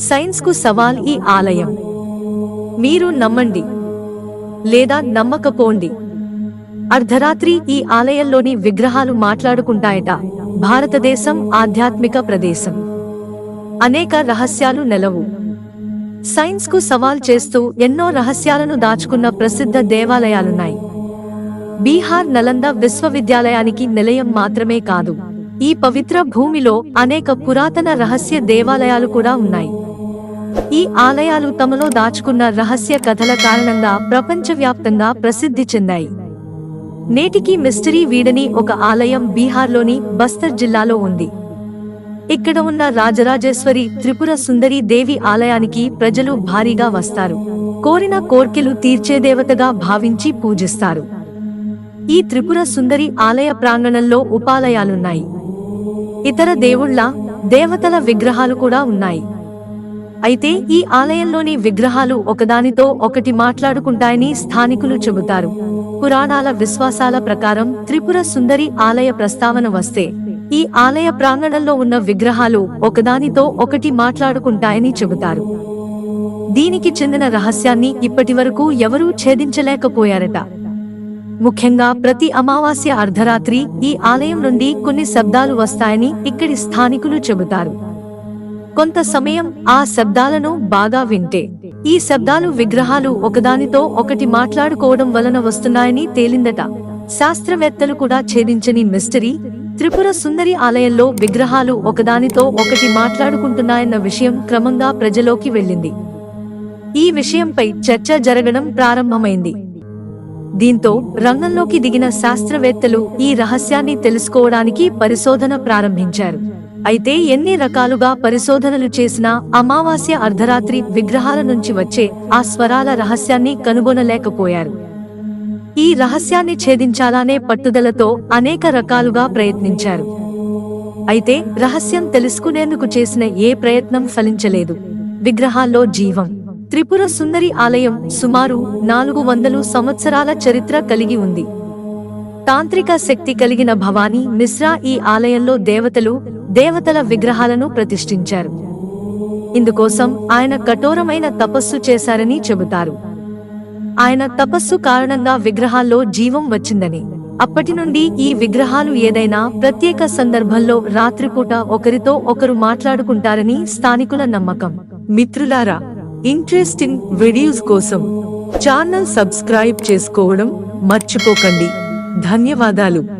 సైన్స్కు సవాల్ ఈ ఆలయం. మీరు నమ్మండి లేదా నమ్మకపోండి. అర్ధరాత్రి ఈ ఆలయంలోని విగ్రహాలు మాట్లాడుకుంటాయట. భారతదేశం ఆధ్యాత్మిక ప్రదేశం. అనేక రహస్యాలు నెలవు. సైన్స్కు సవాల్ చేస్తూ ఎన్నో రహస్యాలను దాచుకున్న ప్రసిద్ధ దేవాలయాలున్నాయి. బీహార్ నలంద విశ్వవిద్యాలయానికి నిలయం మాత్రమే కాదు. ఈ పవిత్ర భూమిలో అనేక పురాతన రహస్య దేవాలయాలు కూడా ఉన్నాయి. ఈ ఆలయాలు తమలో దాచుకున్న రహస్య కథల కారణంగా ప్రపంచవ్యాప్తంగా ప్రసిద్ధి చెందాయి. నేటికి మిస్టరీ వీడని ఒక ఆలయం బీహార్లోని బస్తర్ జిల్లాలో ఉంది. ఇక్కడ ఉన్న రాజరాజేశ్వరి త్రిపుర సుందరి దేవి ఆలయానికి ప్రజలు భారీగా వస్తారు. కోరిన కోర్కెలు తీర్చే దేవతగా భావించి పూజిస్తారు. ఈ త్రిపుర సుందరి ఆలయ ప్రాంగణంలో ఉపాలయాలున్నాయి. ఇతర దేవుళ్ళ దేవతల విగ్రహాలు కూడా ఉన్నాయి. అయితే ఈ ఆలయంలోని విగ్రహాలు ఒకదానితో ఒకటి మాట్లాడుకుంటాయని స్థానికులు చెబుతారు. పురాణాల విశ్వాసాల ప్రకారం త్రిపుర సుందరి ఆలయ ప్రస్తావన వస్తే ఈ ఆలయ ప్రాంగణంలో ఉన్న విగ్రహాలు ఒకదానితో ఒకటి మాట్లాడుకుంటాయని చెబుతారు. దీనికి చెందిన రహస్యాన్ని ఇప్పటివరకు ఎవరూ ఛేదించలేకపోయారట. ముఖ్యంగా ప్రతి అమావాస్య అర్ధరాత్రి ఈ ఆలయం నుండి కొన్ని శబ్దాలు వస్తాయని ఇక్కడి స్థానికులు చెబుతారు. కొంత సమయం ఆ శబ్దాలను బాగా వింటే. ఈ శబ్దాలు విగ్రహాలు ఒకదానితో ఒకటి మాట్లాడుకోవడం వలన వస్తున్నాయని తేలిందట. శాస్త్రవేత్తలు కూడా ఛేదించని మిస్టరీ త్రిపుర సుందరి ఆలయంలో విగ్రహాలు ఒకదానితో ఒకటి మాట్లాడుకుంటున్నాయన్న విషయం క్రమంగా ప్రజలోకి వెళ్ళింది. ఈ విషయంపై చర్చ జరగడం ప్రారంభమైంది. దీంతో రంగంలోకి దిగిన శాస్త్రవేత్తలు ఈ రహస్యాన్ని తెలుసుకోవడానికి పరిశోధన ప్రారంభించారు. అయితే ఎన్ని రకాలుగా పరిశోధనలు చేసినా అమావాస్య అర్ధరాత్రి విగ్రహాల నుంచి వచ్చే ఆ స్వరాల రహస్యాన్ని కనుగొనలేకపోయారు. ఈ రహస్యాన్ని ఛేదించాలనే పట్టుదలతో అనేక రకాలుగా ప్రయత్నించారు. అయితే రహస్యం తెలుసుకునేందుకు చేసిన ఏ ప్రయత్నం ఫలించలేదు. విగ్రహాల్లో జీవం త్రిపుర సుందరి ఆలయం సుమారు నాలుగు వందలు సంవత్సరాల చరిత్ర కలిగి ఉంది. తాంత్రిక శక్తి కలిగిన భవానీ మిశ్రా ఈ ఆలయంలో దేవతలు దేవతల విగ్రహాలను ప్రతిష్ఠించారు. ఇందుకోసం ఆయన కఠోరమైన తపస్సు చేశారని చెబుతారు. ఆయన తపస్సు కారణంగా విగ్రహాల్లో జీవం వచ్చిందని. అప్పటి నుండి ఈ విగ్రహాలు ఏదైనా ప్రత్యేక సందర్భంలో రాత్రిపూట ఒకరితో ఒకరు మాట్లాడుకుంటారని స్థానికుల నమ్మకం. మిత్రులారా ఇంట్రెస్టింగ్ వీడియోస్ కోసం ఛానల్ సబ్స్క్రైబ్ చేసుకోవడం మర్చిపోకండి. ధన్యవాదాలు.